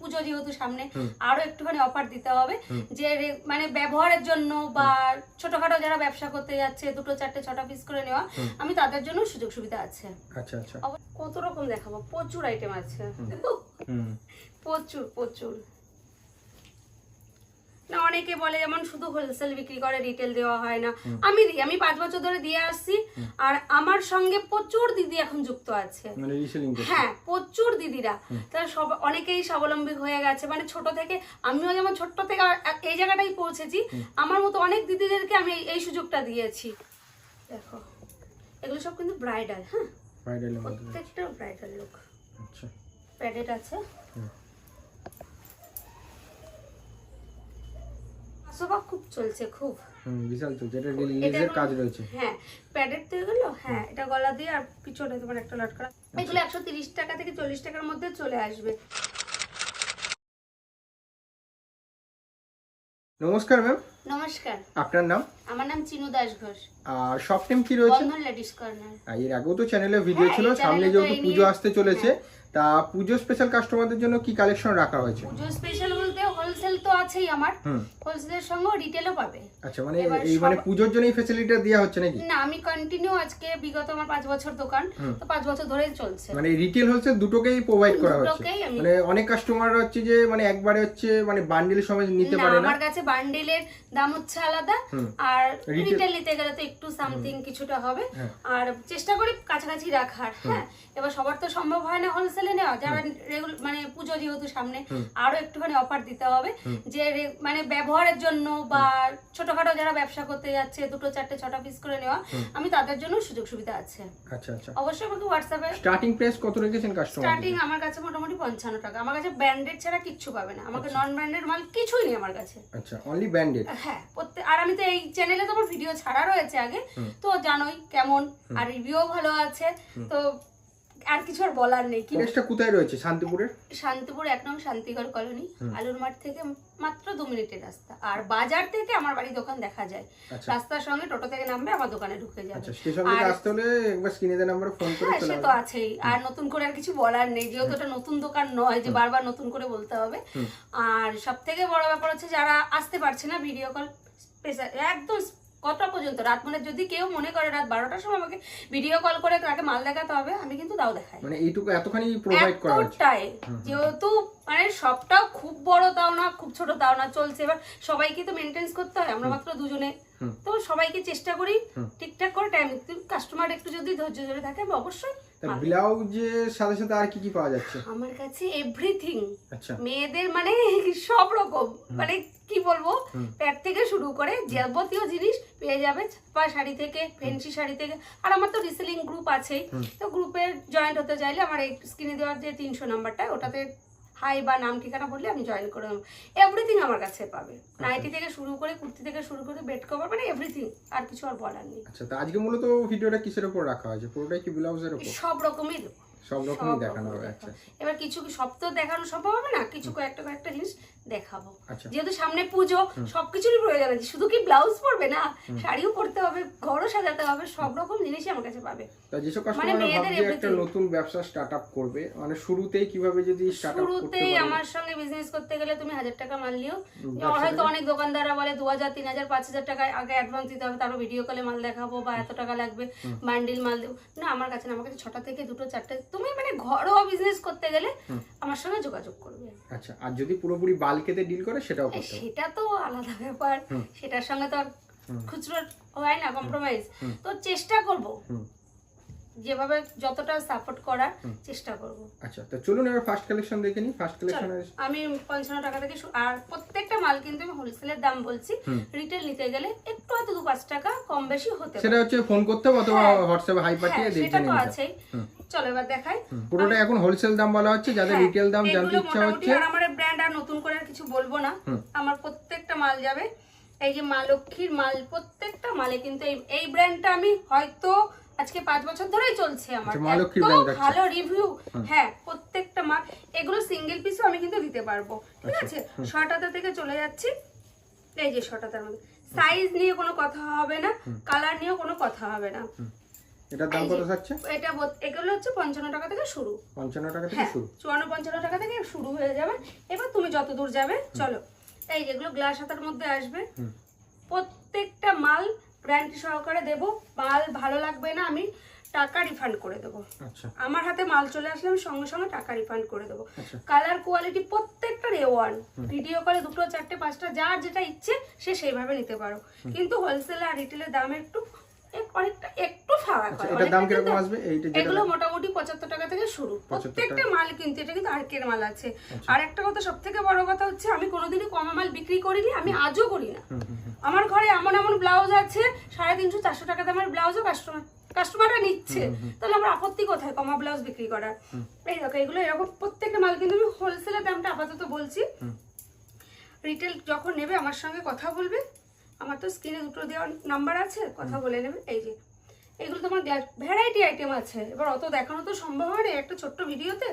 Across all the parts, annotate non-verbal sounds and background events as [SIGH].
পুজো যেহেতু সামনে আরও একটুখানি অফার দিতে হবে যে মানে ব্যবহারের জন্য বা ছোটখাটো যারা ব্যবসা করতে যাচ্ছে দুটো চারটে ছটা পিস করে নেওয়া আমি তাদের জন্য সুযোগ সুবিধা আছে। আচ্ছা আচ্ছা। কত রকম দেখাবো? প্রচুর আইটেম আছে। প্রচুর প্রচুর। না অনেকে বলে যেমন শুধু হোলসেল বিক্রি করে রিটেল দেওয়া হয় না। আমি দিই আমি পাঁচ বছর ধরে দিয়ে আসছি আর আমার সঙ্গে প্রচুর দিদি এখন যুক্ত আছে। মানে হ্যাঁ প্রচুর দিদিরা। তারা সব অনেকেই স্বাবলম্বী হয়ে গেছে। মানে ছোট থেকে আমিও যেমন ছোট্ট থেকে এই জায়গাটাই পৌঁছেছি আমার মতো অনেক দিদিদেরকে আমি এই- সুযোগটা দিয়েছি। দেখো এগুলো সব কিন্তু ব্রাইডাল হ্যাঁ? প্রত্যেকটা ব্রাইডাল লুক আচ্ছা। প্যাডেড আছে। খুব চলছে খুব। হুম বিশাল চলছে। এটা কাজ রয়েছে। হ্যাঁ প্যাডেড তো এগুলো হ্যাঁ এটা গলা দিয়ে আর পিছনে তোমার একটা লটকা আচ্ছা। এগুলো একশো তিরিশ টাকা থেকে চল্লিশ টাকার মধ্যে চলে আসবে। নমস্কার ম্যাম নমস্কার। আপনার নাম? আমার নাম চিনু দাস ঘোষ আর শপ নেম কি রয়েছে? Bandhan ladies corner. এর আগেও তো চ্যানেলে ভিডিও হ্যাঁ, ছিল সামনে যেহেতু পুজো আসতে চলেছে তা পুজো স্পেশাল কাস্টমারদের জন্য কি কালেকশন রাখা হয়েছে? পুজো স্পেশাল বলতে হোলসেল তো আছেই আমার। হোলসেলের সঙ্গেও রিটেলও পাবে। আচ্ছা মানে এই মানে পুজোর জন্য এই ফ্যাসিলিটিটা দেওয়া হচ্ছে নাকি? না আমি কন্টিনিউ আজকে বিগত আমার পাঁচ বছর দোকান তো পাঁচ বছর ধরেই চলছে। মানে রিটেল হোলসেল দুটোকেই প্রোভাইড করা হচ্ছে। মানে অনেক কাস্টমার হচ্ছে যে মানে একবারে হচ্ছে মানে বান্ডিল সময় নিতে পারে না। আমার কাছে বান্ডেলের দাম হচ্ছে আলাদা আর রিটেল নিতে গেলে তো একটু সামথিং কিছুটা হবে। হ্যাঁ। আর চেষ্টা করি কাছাকাছি রাখার হ্যাঁ। এবার সবার তো সম্ভব হয় না হোলসেলে নেওয়া যারা রেগুলার মানে পুজো যেহেতু সামনে আরও একটুখানি অফার দিতে হবে যে মানে ব্যবহারের জন্য বা ছোটখাটো যারা ব্যবসা করতে যাচ্ছে দুটো চারটে ছটা পিস করে নেওয়া আমি তাদের জন্য সুযোগ সুবিধা আছে। আচ্ছা আচ্ছা। অবশ্যই আমাকে হোয়াটসঅ্যাপে স্টার্টিং প্রাইস কত রেখেছেন কাস্টমার স্টার্টিং আমার কাছে মোটামুটি পঞ্চান্ন টাকা। আমার কাছে ব্র্যান্ডেড ছাড়া কিচ্ছু পাবে না। আমাকে নন ব্র্যান্ডেড মাল কিছুই নেই আমার কাছে। আচ্ছা অনলি ব্যান্ডেড হ্যাঁ আর আমি তো এই চ্যানেলে তো আমার ভিডিও ছাড়া রয়েছে আগে। তো জানোই কেমন। আর রিভিউও ভালো আছে। তো আর কিছু আর বলার নেই কি প্রাইসটা কোথায় রয়েছে? শান্তিপুরের? শান্তিপুর এক নং শান্তিগড় কলোনি আলুর মাঠ থেকে মাত্র দু মিনিটের রাস্তা। আর বাজার থেকে আমার বাড়ি দোকান দেখা যায়। আচ্ছা। রাস্তার সঙ্গে টোটো থেকে নামবে আমার দোকানে ঢুকে যাবে। আচ্ছা স্টেশন থেকে আসতে হলে একবার স্ক্রিনে দেওয়া নাম্বারে ফোন করে হ্যাঁ চলে সে তো আছেই। আর নতুন করে আর কিছু বলার নেই যেহেতু এটা নতুন দোকান নয় যে বারবার নতুন করে বলতে হবে। আর সব থেকে বড় ব্যাপার হচ্ছে যারা আসতে পারছে না ভিডিও কল স্পেশাল একদম কটা পর্যন্ত? রাত মানে যদি কেউ মনে করে রাত বারোটার সময় আমাকে ভিডিও কল করে তাকে মাল দেখাতে হবে আমি কিন্তু তাও দেখাই। মানে এইটুকু এতখানি প্রোভাইড করা এতটাই। যেহেতু মানে সবটাও খুব বড় তাও না খুব ছোট তাও না চলছে। এবার সবাইকে তো মেনটেন্স করতে হয় আমরা মাত্র দুজনে। তো সবাইকে চেষ্টা করি ঠিকঠাক করে টাইম কাস্টমার একটু যদি ধৈর্য ধরে থাকে আমি অবশ্যই ব্লাউজের সাথে সাথে আর কি কি পাওয়া যাচ্ছে? আমার কাছে এভরিথিং আচ্ছা। মেয়েদের মানে [LAUGHS] সব রকম। মানে কি বলব? প্যাট থেকে শুরু করে যাবতীয় জিনিস পেয়ে যাবে। ছাপা শাড়ি থেকে ফেন্সি শাড়ি থেকে। আর আমার তো রিসেলিং গ্রুপ আছেই। তো গ্রুপে জয়েন্ট হতে চাইলে আমার এই স্ক্রিনে দেওয়ার যে তিনশো নাম্বারটা ওটাতে হাই বা নাম ঠিকানা বললে আমি জয়েন করে নেব। এভরিথিং আমার কাছে পাবে। নাইটি থেকে শুরু করে কুর্তি থেকে শুরু করে বেড কভার মানে এভরিথিং আর কিছু আর বলার নেই। আচ্ছা তো আজকে মূলত ভিডিওটা কিসের উপর রাখা হয়েছে? পুরোটাই কি ব্লাউজের উপর সব রকমই দেবো। সব সব রকমই দেখানো হবে আচ্ছা। এবার কিছু কি সব তো দেখানো সম্ভব হবে না? কিছু কয়েকটা কয়েকটা জিনিস দেখাবো। আচ্ছা। যেহেতু সামনে পুজো সবকিছুরই প্রয়োজন আছে। শুধু কি ব্লাউজ পরবে না শাড়িও পরতে হবে ঘরও সাজাতে হবে সব রকম জিনিসই আমার কাছে পাবে। মানে মেয়েদের একটা নতুন ব্যবসা স্টার্ট আপ করবে মানে শুরুতেই কীভাবে যদি শুরুতেই আমার সঙ্গে বিজনেস করতে গেলে তুমি হাজার টাকা মাল নিও। হয়তো অনেক দোকানদাররা বলে দু হাজার তিন হাজার পাঁচ হাজার টাকা আগে অ্যাডভান্স দিতে হবে তারও ভিডিও কলে মাল দেখাবো বা এত টাকা লাগবে বান্ডিল মাল দেবো। না আমার কাছে না আমার কাছে ছটা থেকে দুটো চারটে তুমি মানে ঘরোয়া বিজনেস করতে গেলে আমার সঙ্গে যোগাযোগ করবে। আচ্ছা আর যদি পুরোপুরি বাল্কেতে ডিল করে সেটাও করতে সেটা তো আলাদা ব্যাপার। সেটার সঙ্গে তো খুচরো হয় না কম্প্রোমাইজ তো চেষ্টা করব। যেভাবে যতটা সাপোর্ট করার চেষ্টা করব। আচ্ছা তো চলুন এবার ফার্স্ট কালেকশন দেখে নিই। ফার্স্ট কালেকশনের আমি পঞ্চান্ন টাকা থেকে আর প্রত্যেকটা মাল কিন্তু আমি হোলসেলের দাম বলছি। রিটেল নিতে গেলে একটু হয়তো দু পাঁচ টাকা কম বেশি হতে পারে। সেটা হচ্ছে ফোন করতে হবে অথবা হ্যাঁ। হোয়াটসঅ্যাপে হাই পাঠিয়ে হ্যাঁ, সেটা তো আছেই। চলো এবার দেখাই। পুরোটা এখন হোলসেল দাম বলা হচ্ছে যাদের হ্যাঁ, রিটেল দাম জানতে ইচ্ছা হচ্ছে ব্র্যান্ড আর নতুন করে আর কিছু বলব না। আমার প্রত্যেকটা মাল যাবে। এই যে মা লক্ষ্মীর মাল প্রত্যেকটা মালে কিন্তু এই এই ব্র্যান্ডটা আমি হয়তো আজকে পাঁচ বছর ধরেই চলছে আমার। আচ্ছা, আছে। ভালো রিভিউ হ্যাঁ প্রত্যেকটা মাল। এগুলো সিঙ্গেল পিসও আমি কিন্তু দিতে পারব। ঠিক আচ্ছা, আছে? শর্টাতা থেকে চলে যাচ্ছি। এই যে শর্টাতার মধ্যে সাইজ নিয়ে কোনো কথা হবে না। কালার নিয়েও কোনো কথা হবে না। এটার দাম কত থাকছে এটা এগুলো হচ্ছে পঞ্চান্ন টাকা থেকে শুরু। পঞ্চান্ন টাকা থেকে হ্যাঁ শুরু। চুয়ান্ন পঞ্চান্ন টাকা থেকে শুরু হয়ে যাবে। এবার তুমি যত দূর যাবে চলো। এই যেগুলো গ্লাস হাতার মধ্যে আসবে প্রত্যেকটা মাল গ্যারান্টি সহকারে দেবো। মাল ভালো লাগবে না আমি টাকা রিফান্ড করে দেবো। আচ্ছা। আমার হাতে মাল চলে আসলে আমি সঙ্গে সঙ্গে টাকা রিফান্ড করে দেবো। আচ্ছা। কালার কোয়ালিটি প্রত্যেকটার এ ওয়ান ভিডিও কলে দুটো চারটে পাঁচটা যার যেটা ইচ্ছে সে সেইভাবে নিতে পারো। কিন্তু হোলসেল আর রিটেলের দাম একটু এক- অনেকটা একটু ফারাক আচ্ছা হয়। এটার দাম কীরকম আসবে? এইটা এগুলো মোটামুটি পঁচাত্তর টাকা থেকে শুরু। প্রত্যেকটা মাল কিন্তু এটা কিন্তু আর্কের মাল আছে। আচ্ছা। আর একটা কথা বড় কথা হচ্ছে আমি কোনোদিনই কমা মাল বিক্রি করিনি আমি আজও করি না। আমার ঘরে এমন এমন ব্লাউজ আছে সাড়ে তিনশো চারশো টাকা দামের ব্লাউজও কাস্টমার কাস্টমাররা নিচ্ছে। তাহলে আমার আপত্তি কোথায় কমা ব্লাউজ বিক্রি করার? এই দেখো এগুলো এরকম প্রত্যেকটা মাল কিন্তু আমি হোলসেলের দামটা আপাতত বলছি। রিটেল যখন নেবে আমার সঙ্গে কথা বলবে। আমার তো স্ক্রিনে দুটো দেওয়ার নাম্বার আছে কথা বলে নেবে। এই যে এগুলো তোমার ভ্যারাইটি আইটেম আছে। এবার অত দেখানো তো সম্ভব হয় না একটা ছোট্ট ভিডিওতে।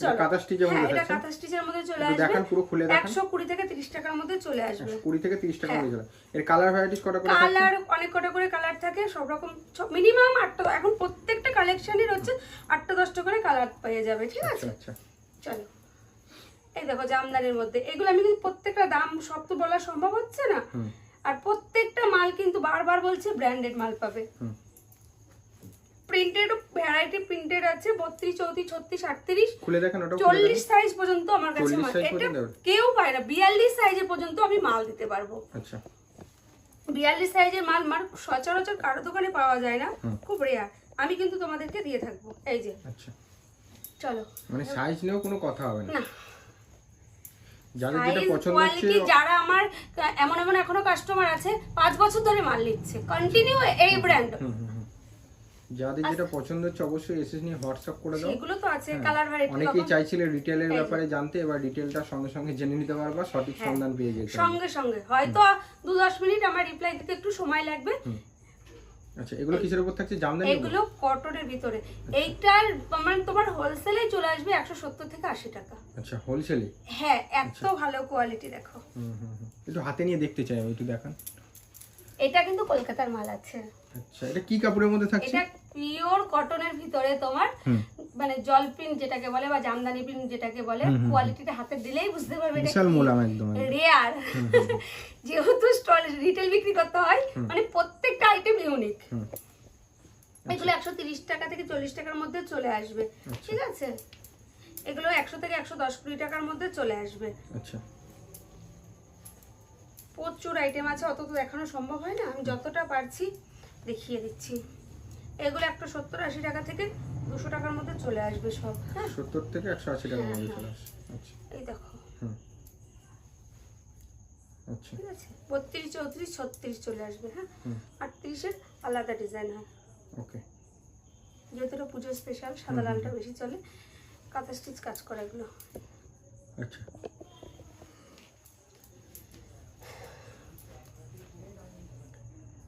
চলো। কাঁথা স্টিচের মধ্যে হ্যাঁ এটা কাঁথা স্টিচের মধ্যে চলে আসবে। দেখান পুরো খুলে দেখান। একশো কুড়ি থেকে তিরিশ টাকার মধ্যে চলে আসবে। থেকে হ্যাঁ। হয়ে এর কালার ভ্যারাইটিস কটা করে কালার অনেক কটা করে কালার থাকে সব রকম মিনিমাম আটটা এখন প্রত্যেকটা কালেকশনের হচ্ছে আটটা দশটা করে কালার পেয়ে যাবে ঠিক আচ্ছা আছে? আচ্ছা চলো। এই দেখো জামদানির মধ্যে। এগুলো আমি কিন্তু প্রত্যেকটা দাম সব তো বলা সম্ভব হচ্ছে না। আর প্রত্যেকটা মাল কিন্তু বারবার বলছে ব্র্যান্ডেড মাল পাবে। প্রিন্টেড ভ্যারাইটি প্রিন্টেড আছে বত্রিশ চৌত্রিশ ছত্রিশ আটত্রিশ। খুলে দেখেন ওটা চল্লিশ। সাইজ পর্যন্ত আমার কাছে এটা কেউ পায় না বিয়াল্লিশ সাইজে পর্যন্ত আমি মাল দিতে পারব। আচ্ছা। বিয়াল্লিশ সাইজের মাল মার সচরাচর কারও দোকানে পাওয়া যায় না খুব রেয়ার আমি কিন্তু তোমাদেরকে দিয়ে থাকব। এই যে। আচ্ছা। চলো। মানে সাইজ নিয়েও কোনো কথা হবে না। যাদের যেটা পছন্দ হচ্ছে যারা আমার এমন এমন এখনও কাস্টমার আছে পাঁচ বছর ধরে মাল নিচ্ছে। কন্টিনিউ এই ব্র্যান্ড। যাদের যেটা পছন্দ হচ্ছে অবশ্যই এসে নিয়ে হোয়াটসঅ্যাপ করে দাও। সেগুলো তো আছে। কালার ভ্যারাইটি অনেকেই চাইছিলে রিটেলের ব্যাপারে জানতে এবার রিটেলটা সঙ্গে সঙ্গে জেনে নিতে পারবা সঠিক হ্যাঁ। সন্ধান পেয়ে যেতে সঙ্গে সঙ্গে। হয়তো দু দশ মিনিট আমার রিপ্লাই দিতে একটু সময় লাগবে। আচ্ছা এগুলো কিসের উপর থাকছে? জামদানি এগুলো কটনের ভিতরে। এইটার মানে তোমার হোলসেলে চলে আসবে একশো সত্তর থেকে আশি টাকা। আচ্ছা হোলসেলে হ্যাঁ এত আচ্ছা। ভালো কোয়ালিটি দেখো। হুম হুম। একটু হাতে নিয়ে দেখতে চাই আমি একটু দেখান। এটা কিন্তু কলকাতার মাল আছে। আচ্ছা এটা কি কাপড়ের মধ্যে থাকছে? এটা পিওর কটনের ভিতরে তোমার মানে জল প্রিন্ট যেটাকে বলে বা জামদানি প্রিন্ট যেটাকে বলে কোয়ালিটিটা হাতে দিলেই বুঝতে পারবে এটা বিশাল মোলাম একদম রেয়ার [LAUGHS] যেহেতু স্টল রিটেল বিক্রি করতে হয় মানে প্রত্যেকটা আইটেম ইউনিক এগুলো একশো তিরিশ টাকা থেকে চল্লিশ টাকার মধ্যে চলে আসবে আচ্ছা। ঠিক আছে? এগুলো একশো থেকে একশো দশ কুড়ি টাকার মধ্যে চলে আসবে। আচ্ছা। প্রচুর আইটেম আছে অত তো দেখানো সম্ভব হয় না। আমি যতটা পারছি দেখিয়ে দিচ্ছি। এগুলো একটা সত্তর আশি টাকা থেকে দুশো টাকার মধ্যে চলে আসবে সব। হ্যাঁ? সত্তর থেকে একশো আশি টাকার হ্যাঁ, মধ্যে হ্যাঁ। চলে আসে। আচ্ছা। এই দেখো। হুম। আচ্ছা। ঠিক আছে? বত্রিশ চৌত্রিশ ছত্রিশ চলে আসবে হ্যাঁ? আটত্রিশের আলাদা ডিজাইন হয়। ওকে। যেহেতু এটা পুজো স্পেশাল সাদা লালটা বেশি চলে কাঁথা স্টিচ কাজ করা এগুলো। আচ্ছা।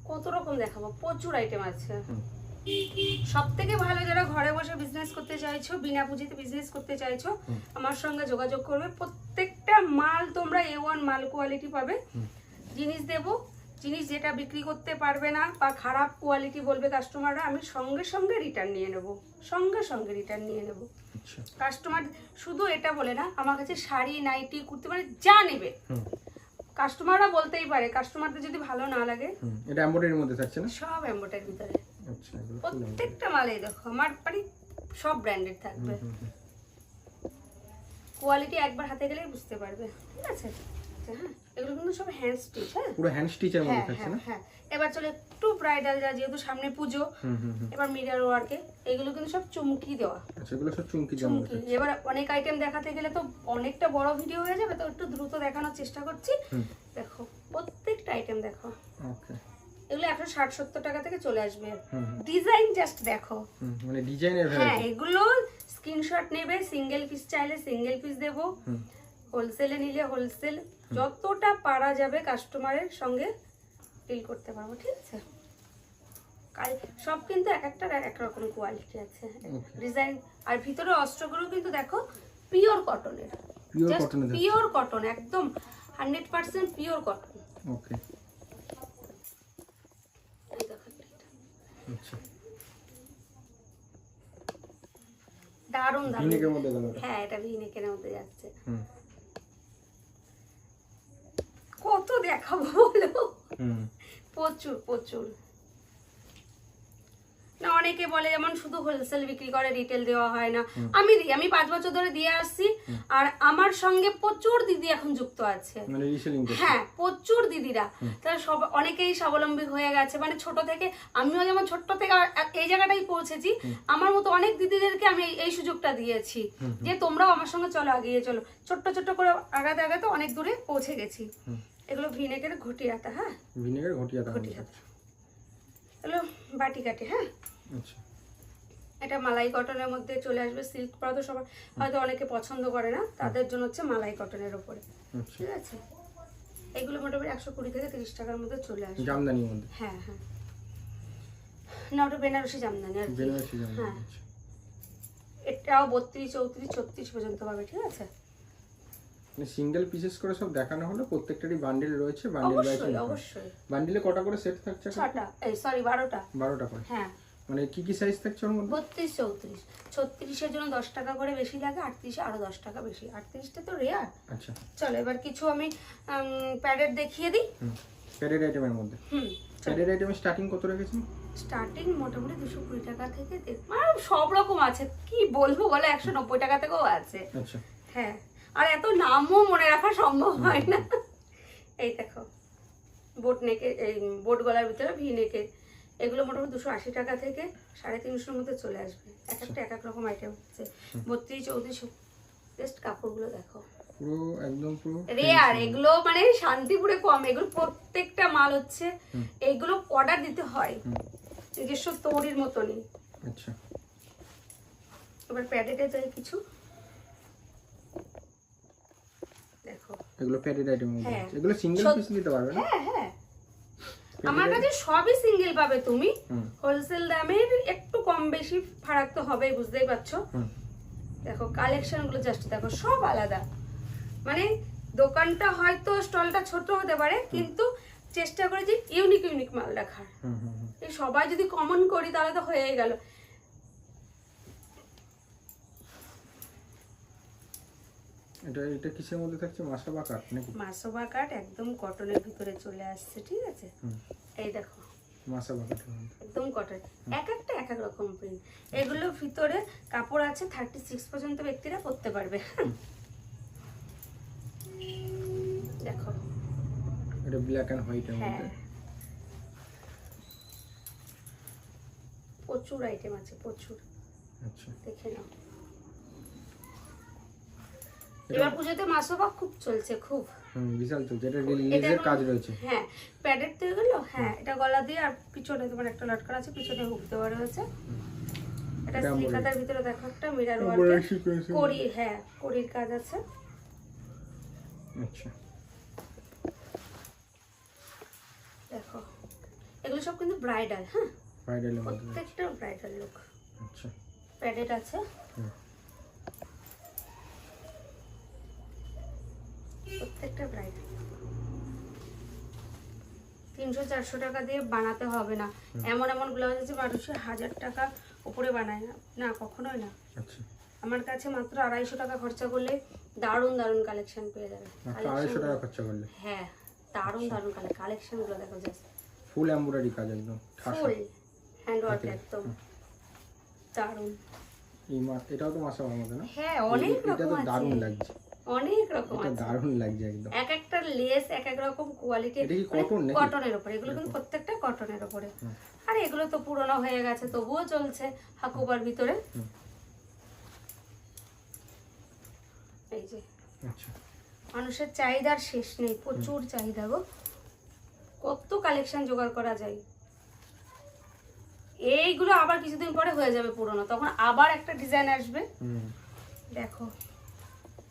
কত রকম দেখাবো? প্রচুর আইটেম আছে। সব থেকে ভালো যারা ঘরে বসে বিজনেস করতে চাইছো বিনা পুঁজিতে বিজনেস করতে চাইছো আমার সঙ্গে যোগাযোগ করবে। প্রত্যেকটা মাল তোমরা এ ওয়ান মাল কোয়ালিটি পাবে। জিনিস দেবো। জিনিস যেটা বিক্রি করতে পারবে না বা খারাপ কোয়ালিটি বলবে কাস্টমাররা আমি সঙ্গে সঙ্গে রিটার্ন নিয়ে নেব। সঙ্গে সঙ্গে রিটার্ন নিয়ে নেব। আচ্ছা। কাস্টমার শুধু এটা বলে না আমার কাছে শাড়ি নাইটি কুর্তি মানে যা নেবে। কাস্টমাররা বলতেই পারে কাস্টমারদের যদি ভালো না লাগে এটা এমব্রয়ডারির মধ্যে থাকছে না? সব এম্বোটার ভিতরে। আচ্ছা। প্রত্যেকটা মালেই দেখো আমার বাড়ি সব ব্র্যান্ডেড থাকবে। কোয়ালিটি একবার হাতে গেলেই বুঝতে পারবে ঠিক আছে? আচ্ছা, হ্যাঁ এগুলো কিন্তু সব হ্যান্ড স্টিচ হ্যাঁ? পুরো হ্যান্ড স্টিচের হ্যাঁ মধ্যে থাকছে হ্যাঁ না? হ্যাঁ এবার চলে একটু ব্রাইডাল যা যেহেতু সামনে পুজো এবার মিরার ওয়ার্কে এগুলো কিন্তু সব চুমকি দেওয়া। আচ্ছা এগুলো সব চুমকি জামা চুমকি। এবার অনেক আইটেম দেখাতে গেলে তো অনেকটা বড় ভিডিও হয়ে যাবে তো একটু দ্রুত দেখানোর চেষ্টা করছি। দেখো প্রত্যেকটা আইটেম দেখো। ওকে এগুলো একশো ষাট সত্তর টাকা থেকে চলে আসবে। ডিজাইন জাস্ট দেখো। মানে ডিজাইনের হ্যাঁ এগুলো স্ক্রিনশট নেবে সিঙ্গেল পিস চাইলে সিঙ্গেল পিস দেবো। হোলসেলে নিলে হোলসেল যতটা পারা যাবে কাস্টমারের সঙ্গে ডিল করতে পারব ঠিক আছে? কাল- সব কিন্তু এক একটার এক রকম কোয়ালিটি আছে ডিজাইন আর ভিতরে অস্ত্রগুলো কিন্তু দেখো পিওর কটনের পিওর কটন একদম hundred percent pure cotton okay দারুণ দারুণ। হ্যাঁ এটা ভিনেকের মধ্যে যাচ্ছে। কত দেখাবো বলো? প্রচুর প্রচুর। না অনেকে বলে যেমন শুধু হোলসেল বিক্রি করে রিটেল দেওয়া হয় না। আমি দিই আমি পাঁচ বছর ধরে দিয়ে আসছি আর আমার সঙ্গে প্রচুর দিদি এখন যুক্ত আছে। মানে হ্যাঁ প্রচুর দিদিরা। তারা সব অনেকেই স্বাবলম্বী হয়ে গেছে। মানে ছোট থেকে আমিও যেমন ছোট্ট থেকে এই জায়গাটাই পৌঁছেছি আমার মতো অনেক দিদিদেরকে আমি এই- সুযোগটা দিয়েছি যে তোমরাও আমার সঙ্গে চলো এগিয়ে চলো। ছোট্ট ছোট্ট করে আগাতে আগাতে অনেক দূরে পৌঁছে গেছি। এগুলো ভিনেকের ঘটিয়াটা হ্যাঁ? ভিনেগার ঘটিয়া দাম ঘটিয়াটা। এগুলো বাটি কাটে হ্যাঁ? এটা মালাই কটনের মধ্যে চলে আসবে সিল্ক পরা তো সবার হয়তো অনেকে পছন্দ করে না তাদের জন্য হচ্ছে মালাই কটনের ওপরে আচ্ছা। ঠিক আছে? এগুলো মোটামুটি একশো কুড়ি থেকে তিরিশ টাকার মধ্যে চলে আসবে। জামদানির মধ্যে? হ্যাঁ হ্যাঁ। না ওটা বেনারসি জামদানি আর বেনারসি হ্যাঁ। আচ্ছা। এটাও বত্রিশ চৌত্রিশ ছত্রিশ পর্যন্ত পাবে ঠিক আছে? মানে সিঙ্গেল পিসেস করে সব দেখানো হলো প্রত্যেকটারই বান্ডিল রয়েছে বান্ডিল অবশ্যই অবশ্যই। বান্ডিলে কটা করে সেট থাকছে ছটা এই সরি বারোটা। বারোটা করে। হ্যাঁ। মানে কি কি সাইজ থাকছে ওর মধ্যে? বত্রিশ চৌত্রিশ। ছত্রিশের জন্য দশ টাকা করে বেশি লাগে আটত্রিশে আরও দশ টাকা বেশি। আটত্রিশটা তো রেয়ার আচ্ছা। চলো এবার কিছু আমি প্যাডের দেখিয়ে দিই। হুম। প্যাডেড আইটেমের মধ্যে? হুম প্যাডেড আইটেমের স্টার্টিং কত রেখেছেন? স্টার্টিং মোটামুটি দুশো কুড়ি টাকা থেকে মানে সব রকম আছে। কি বলব বলে একশো নব্বই টাকা থেকেও আছে। আচ্ছা। হ্যাঁ। আর এত নামও মনে রাখা সম্ভব হয় না। এই দেখো বোট নেকে এই বোট গলার ভিতরে ভি নেকে এগুলো মোটামুটি দুশো আশি টাকা থেকে সাড়ে তিনশোর মধ্যে চলে আসবে। এক একটা এক এক রকম আইটেম হচ্ছে বত্রিশ চৌত্রিশ জাস্ট কাপড়গুলো দেখো। পুরো একদম পুরো রেয়ার এগুলো মানে শান্তিপুরে কম। এগুলো প্রত্যেকটা মাল হচ্ছে অর্ডার দিতে হয়। নিজস্ব তৈরির মতনই। আচ্ছা। এবার প্যাডেটে যাই কিছু। দেখো। এগুলো প্যাডেড হ্যাঁ। আছে। এগুলো সিঙ্গেল পিস নিতে পারবে হ্যাঁ হ্যাঁ। আমার কাছে সবই সিঙ্গেল পাবে তুমি। হোলসেল দামের একটু কম বেশি ফারাক তো হবেই বুঝতেই পারছ? দেখো কালেকশনগুলো জাস্ট দেখো সব আলাদা। মানে দোকানটা হয়তো স্টলটা ছোট হতে পারে কিন্তু চেষ্টা করে যে ইউনিক ইউনিক মাল রাখার। এই সবাই যদি কমন করি তাহলে তো হয়েই গেল। এটা এটা কিসের মধ্যে থাকছে? মাসা বা কাঠ নাকি? মাসোবা কাট একদম কটনের ভিতরে চলে আসছে ঠিক আছে? এই দেখো। একদম কটন। এক একটা এক এক রকম প্রিন্ট এগুলোর ভিতরে কাপড় আছে থার্টি সিক্স পর্যন্ত ব্যক্তিরা পরতে পারবে। দেখো। এটা ব্ল্যাক অ্যান্ড হোয়াইটের হ্যাঁ মধ্যে। প্রচুর আইটেম আছে প্রচুর। আচ্ছা। দেখে নাও। এবার পুজোতে মাসোবা খুব চলছে খুব। বিশাল চলছে। এটা এটা লেজের এখন- কাজ রয়েছে। হ্যাঁ প্যাডের তো এগুলো হ্যাঁ এটা গলা দিয়ে আর পিছনে তোমার একটা লটকান আছে পিছনে হুক দেওয়া রয়েছে। এটা এটা ভিতরে দেখো একটা মিরার ওয়ার্ক করি হ্যাঁ করির কাজ আছে। আচ্ছা। দেখো এগুলো সব কিন্তু ব্রাইডাল হ্যাঁ। ব্রাইডালের মধ্যে প্রত্যেকটা ব্রাইডাল লুক আচ্ছা। প্যাডেড আছে হুম। প্রত্যেকটা ব্রাইডাল তিনশো চারশো টাকা দিয়ে বানাতে হবে না। এমন এমন ব্লাউজ আছে মানুষের হাজার টাকা উপরে বানায় না। না কখনোই না। আচ্ছা। আমার কাছে মাত্র আড়াইশো টাকা খরচা করলে দারুণ দারুণ কালেকশন পেয়ে যাবে। আড়াইশো টাকা খরচা করলে? হ্যাঁ দারুণ দারুণ কালেকশন কালেকশনগুলো দেখো জাস্ট ফুল এমব্রয়ডারি কাজ একদম ফুল হ্যান্ড ওয়ার্ক একদম। দারুণ। এই মা এটাও তো আমার মধ্যে না? হ্যাঁ অনেক এটা রকম তো দারুণ লাগছে। অনেক রকম আছে। দারুণ লাগছে একদম। এক একটা লেস এক এক রকম কোয়ালিটি এটা কি cotton নাকি? কটনের উপরে এগুলো কিন্তু প্রত্যেকটা কটনের উপরে। আর এগুলো তো পুরনো হয়ে গেছে তবুও চলছে হাকুবার ভিতরে। এই যে আচ্ছা। মানুষের চাহিদার শেষ নেই প্রচুর চাহিদা গো। কত কালেকশন জোগাড় করা যায়। এইগুলো আবার কিছুদিন পরে হয়ে যাবে পুরনো তখন আবার একটা ডিজাইন আসবে। দেখো।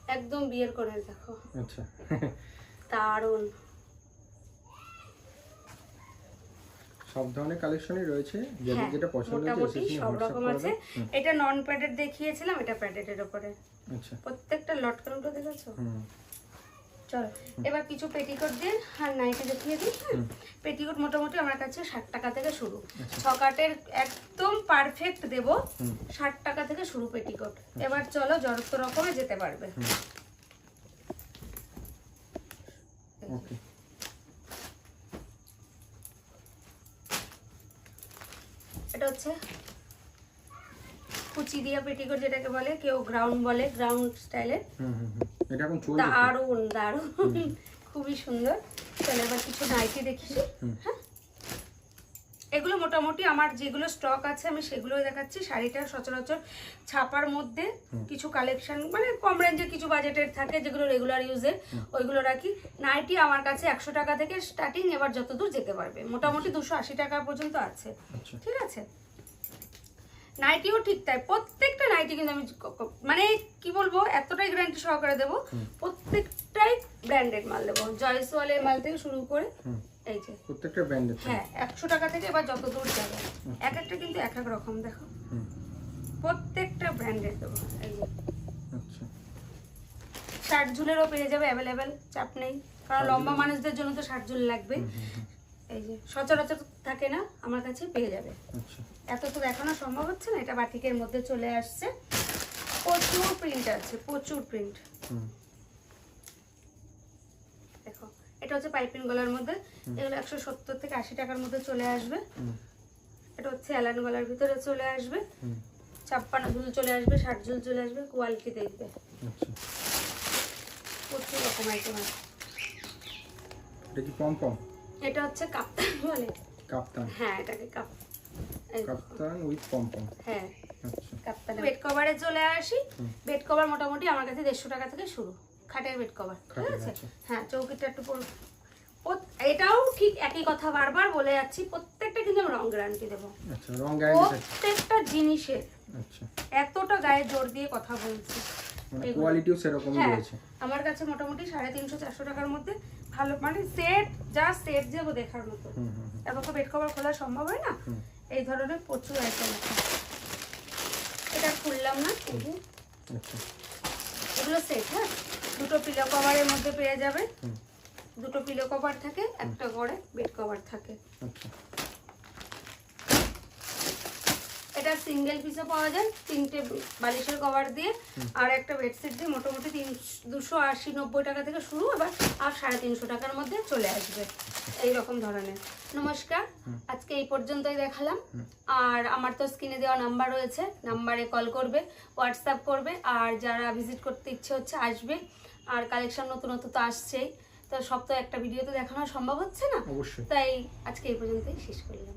একদম বিয়ের করে দেখো। আচ্ছা। দারুণ। সব ধরনের কালেকশনই রয়েছে যদি হ্যাঁ, যেটা পছন্দ মোটামুটি সব রকম আছে। এটা নন প্যাডেড দেখিয়েছিলাম এটা প্যাডেডের উপরে। আচ্ছা। প্রত্যেকটা লটকানগুলো দেখেছ? হুম। চলো এবার কিছু পেটিকোট দিয়ে আর নাইটি দেখিয়ে দিই হ্যাঁ? পেটিকোট মোটামুটি আমার কাছে ষাট টাকা থেকে শুরু। ছ কাটের একদম পারফেক্ট দেব। ষাট টাকা থেকে শুরু পেটিকোট। এবার চলো যত রকমে যেতে পারবে। ওকে এটা হচ্ছে কুচি দিয়া পেটিকোট যেটাকে বলে কেউ গ্রাউন্ড বলে গ্রাউন্ড হুম। এটা এখন চলছে তো? দারুণ দারুণ। খুবই সুন্দর। চলো এবার কিছু নাইটি দেখি হ্যাঁ? এগুলো মোটামুটি আমার যেগুলো স্টক আছে আমি সেগুলোই দেখাচ্ছি। শাড়িটা সচরাচর ছাপার মধ্যে কিছু কালেকশন মানে কম রেঞ্জের কিছু বাজেটের থাকে যেগুলো রেগুলার ইউজের ওইগুলো রাখি। নাইটি আমার কাছে একশো টাকা থেকে স্টার্টিং এবার যতদূর যেতে পারবে। মোটামুটি দুশো আশি টাকা পর্যন্ত আছে। আচ্ছা। ঠিক আছে? নাইটিও ঠিক তাই। প্রত্যেকটা নাইটি কিন্তু আমি মানে কি বলব এতটাই গ্যারান্টি সহকারে দেবো প্রত্যেকটাই ব্র্যান্ডেড মাল দেবো। জয়সওয়ালের মাল থেকে শুরু করে এই যে। প্রত্যেকটা ব্র্যান্ডের হ্যাঁ একশো টাকা থেকে এবার যত দূর যাবে। এক একটা কিন্তু এক এক রকম দেখো। প্রত্যেকটা ব্র্যান্ডেড দেবো। এই যে। আচ্ছা। শার্ট ঝুলেরও পেয়ে যাবে অ্যাভেলেবেল চাপ নেই। কারণ লম্বা মানুষদের জন্য তো ষাট ঝুল লাগবে। এই যে সচরাচর থাকে না আমার কাছে পেয়ে যাবে। আচ্ছা। এত তো দেখানো সম্ভব হচ্ছে না এটা বাটিকের মধ্যে চলে আসছে। প্রচুর প্রিন্ট আছে প্রচুর প্রিন্ট দেখো এটা হচ্ছে পাইপিং গলার মধ্যে এগুলো একশো সত্তর থেকে আশি টাকার মধ্যে চলে আসবে। এটা হচ্ছে অ্যালান গলার ভিতরে চলে আসবে। ছাপ্পান্ন ঝুল চলে আসবে ষাট ঝুল চলে আসবে কোয়ালিটি দেখবে। আচ্ছা। প্রচুর রকম আইটেম আছে। এটা কি পম পম এটা হচ্ছে কাপ্তান বলে। কাপ্তান? হ্যাঁ এটাকে কাপ্তান উইথ হ্যাঁ আচ্ছা। কাপ্তান বেড কভারে চলে আসি। বেড কভার মোটামুটি আমার কাছে দেড়শো টাকা থেকে শুরু। খাটের বেড কভার ঠিক আছে? আচ্ছা। হ্যাঁ চৌকিটা একটু এটাও ঠিক একই কথা বারবার বলে যাচ্ছি প্রত্যেকটা কিন্তু আমি রং গ্যারান্টি দেবো। আচ্ছা প্রত্যেকটা জিনিসের আচ্ছা। এতটা গায়ে জোর দিয়ে কথা বলছি। মানে কোয়ালিটিও হ্যাঁ রয়েছে। আমার কাছে মোটামুটি সাড়ে তিনশো চারশো টাকার মধ্যে ভালো মানে সেট যা সেট যাব দেখার মতো। এবার খুব হুম, এত তো বেড কভার খোলা সম্ভব হয় না? এই ধরনের প্রচুর আইটেম আছে। এটা খুললাম না আচ্ছা। এগুলো সেট হ্যাঁ? দুটো পিলো কভারের মধ্যে পেয়ে যাবে। দুটো পিলো কভার থাকে একটা করে বেড কভার থাকে আচ্ছা এটা সিঙ্গেল পিসও পাওয়া যায় তিনটে বালিশের কভার দিয়ে আর একটা বেডশিট দিয়ে মোটামুটি তিন দুশো আশি নব্বই টাকা থেকে শুরু আবার আর সাড়ে তিনশো টাকার মধ্যে চলে আসবে এই রকম ধরনের। নমস্কার আজকে এই পর্যন্তই দেখালাম। আর আমার তো স্ক্রিনে দেওয়া নাম্বার রয়েছে নাম্বারে কল করবে হোয়াটসঅ্যাপ করবে আর যারা ভিজিট করতে ইচ্ছে হচ্ছে আসবে আর কালেকশন নতুন তো আসছেই। তো সব তো একটা ভিডিওতে দেখানো সম্ভব হচ্ছে না? তাই আজকে এই পর্যন্তই শেষ করলাম।